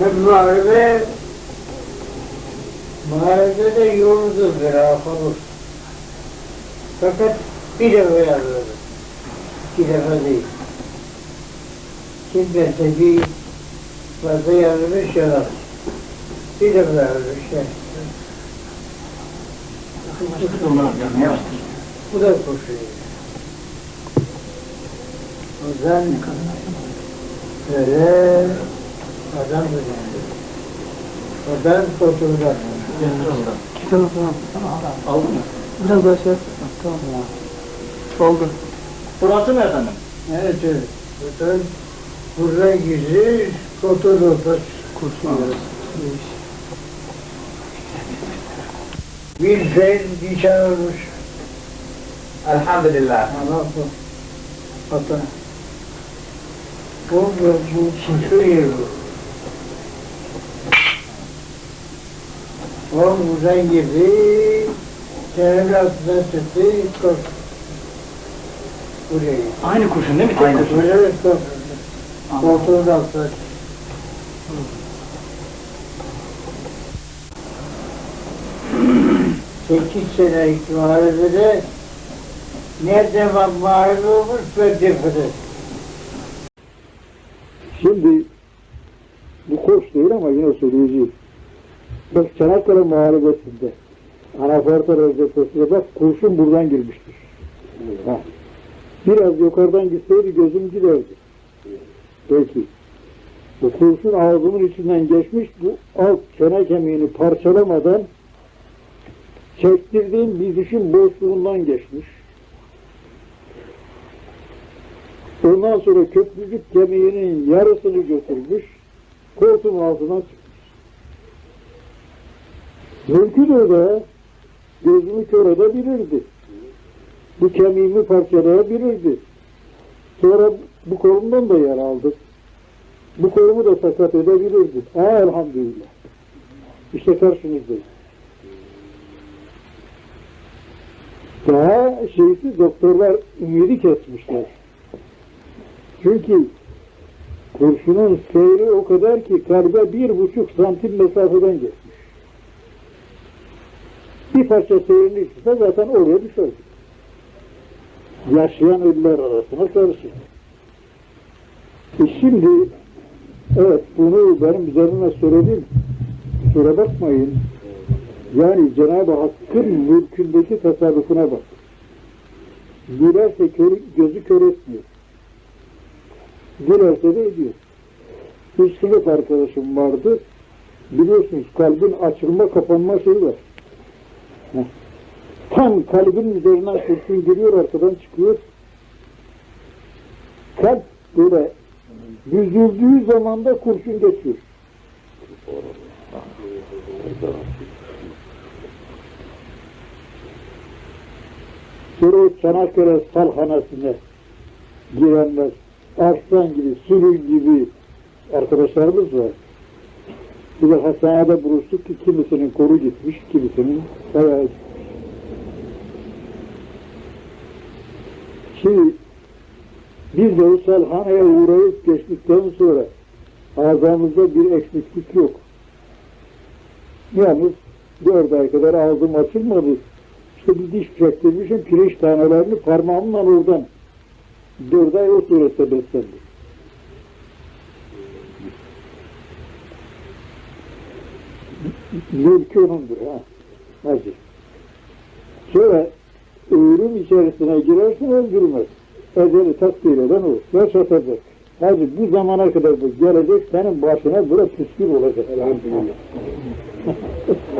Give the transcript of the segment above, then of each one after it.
Ben muharebe muharebede de yoldu bir olur. Fakat bir defa yaraladım. İki defa değil. Şimdi bir fazla yaralamış yalan. Bir defa. Yani. Bu da koşuyor. O zaman böyle adam da yani. Oradan kurtulacak. Tamam tamam. Aldın mı? Biraz daha şey yap. Tamam. Oldu. Burası mı efendim? Evet evet. Buradan buraya girir. Kurşun yarası. Değiş. Bir fel nişan olmuş. Elhamdülillah. Allah bu. Hatta. Bu, bu, bu kuşu yeri bu. O buradan girdi, senin altına çıktı, korktu. Buraya gitti. Aynı kurşun değil mi? Tek Aynı. kurşun. Böyle korktu. Koltuğun altına çıktı. Sekiz senelik muharebede nerede muharebe olmuş Bediye'de. Şimdi bu koç değil ama yine söyleyeceğim. Bak Çanakkale Muharebesi'nde Anafarta Rezervesi'ne bak kurşun buradan girmiştir. Ha. Biraz yukarıdan gitseydi gözüm giderdi. Peki. Bu kurşun ağzımın içinden geçmiş, bu alt çene kemiğini parçalamadan çektirdiğim bir dişin boşluğundan geçmiş. Ondan sonra köprücük kemiğinin yarısını götürmüş, koltuğun altına çıkmış. Mümkün de gözümü kör edebilirdi. Bu kemiğimi parçalayabilirdi. Sonra bu kolumdan da yer aldı. Bu kolumu da sakat edebilirdi. Aa elhamdülillah. İşte karşınızdayım. Daha şeysi doktorlar ümidi kesmişler. Çünkü kurşunun seyri o kadar ki kalbe bir buçuk santim mesafeden geçmiş. Bir parça seyrini içse zaten oraya düşerdi. Yaşayan ölüler arasına karşı. E şimdi evet bunu benim üzerine söyledim. Kusura bakmayın. Yani Cenab-ı Hakk'ın mülkündeki tasarrufuna bak. Dilerse kör, gözü kör etmiyor. Dilerse de ediyor. Bir sınıf arkadaşım vardı. Biliyorsunuz kalbin açılma kapanma şeyi var. Tam kalbin üzerinden kurşun giriyor arkadan çıkıyor. Kalp böyle büzüldüğü zaman da kurşun geçiyor. Sonra Çanakkale salhanasına girenler, Arslan gibi, Sülün gibi arkadaşlarımız var. De hastanede buluştuk ki kimisinin kolu gitmiş, kimisinin gitmiş. Şimdi biz de o salhanaya uğrayıp geçtikten sonra ağzımızda bir eksiklik yok. Yalnız dört ay kadar ağzım açılmadı. İşte bir diş çektirmişim, pirinç tanelerini parmağımla oradan dört ay o surette beslendim. Mülkü onundur ha. Hadi. Sonra ölüm içerisine girersin öldürmez. Eceli takdir eden o. Yaşatacak. Hadi bu zamana kadar bu gelecek senin başına böyle püskür olacak. Elhamdülillah.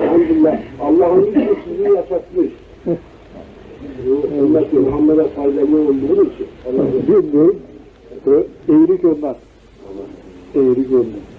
Elhamdülillah. Allah'ın için sizi yaşatmış. Ümmeti Muhammed'e faydalı olduğu için. Allah Bilmiyorum. Eğri ondan. Eğri ondan.